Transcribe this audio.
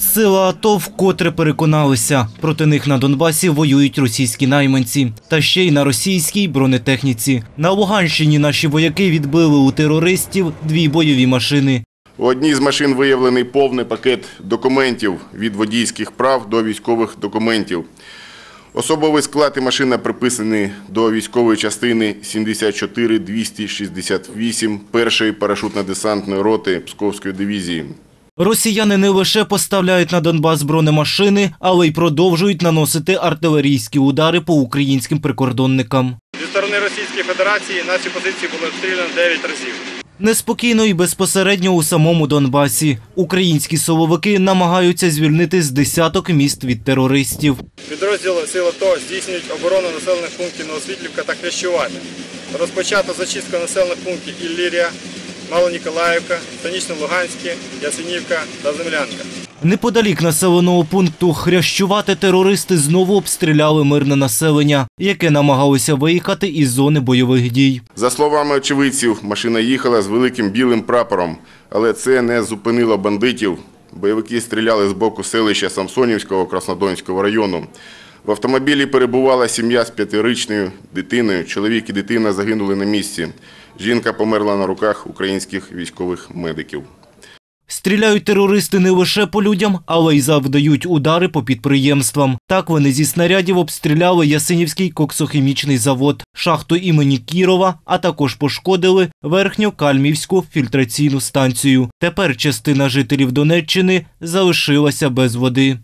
Сила АТО вкотре переконалися. Проти них на Донбасі воюють російські найманці. Та ще й на російській бронетехніці. На Луганщині наші вояки відбили у терористів дві бойові машини. У одній з машин виявлений повний пакет документів від водійських прав до військових документів. Особовий склад і машина приписані до військової частини 74-268 першої парашутно-десантної роти Псковської дивізії. Росіяни не лише поставляють на Донбас бронемашини, але й продовжують наносити артилерійські удари по українським прикордонникам. Зі сторони Російської Федерації наші позиції були обстріляні 9 разів. Неспокійно і безпосередньо у самому Донбасі. Українські силовики намагаються звільнити з десяток міст від терористів. Підрозділи Сил АТО здійснюють оборону населених пунктів Новосвітлівка та Хрещувати. Розпочато зачистка населених пунктів Іллірія, Малоніколаївка, Станічно-Луганське, Ясенівка та Землянка. Неподалік населеного пункту Хрящувати терористи знову обстріляли мирне населення, яке намагалося виїхати із зони бойових дій. За словами очевидців, машина їхала з великим білим прапором, але це не зупинило бандитів. Бойовики стріляли з боку селища Самсонівського Краснодонського району. В автомобілі перебувала сім'я з п'ятирічною дитиною. Чоловік і дитина загинули на місці. Жінка померла на руках українських військових медиків. Стріляють терористи не лише по людям, але й завдають удари по підприємствам. Так вони зі снарядів обстріляли Ясинівський коксохімічний завод, шахту імені Кірова, а також пошкодили верхньокальмівську фільтраційну станцію. Тепер частина жителів Донеччини залишилася без води.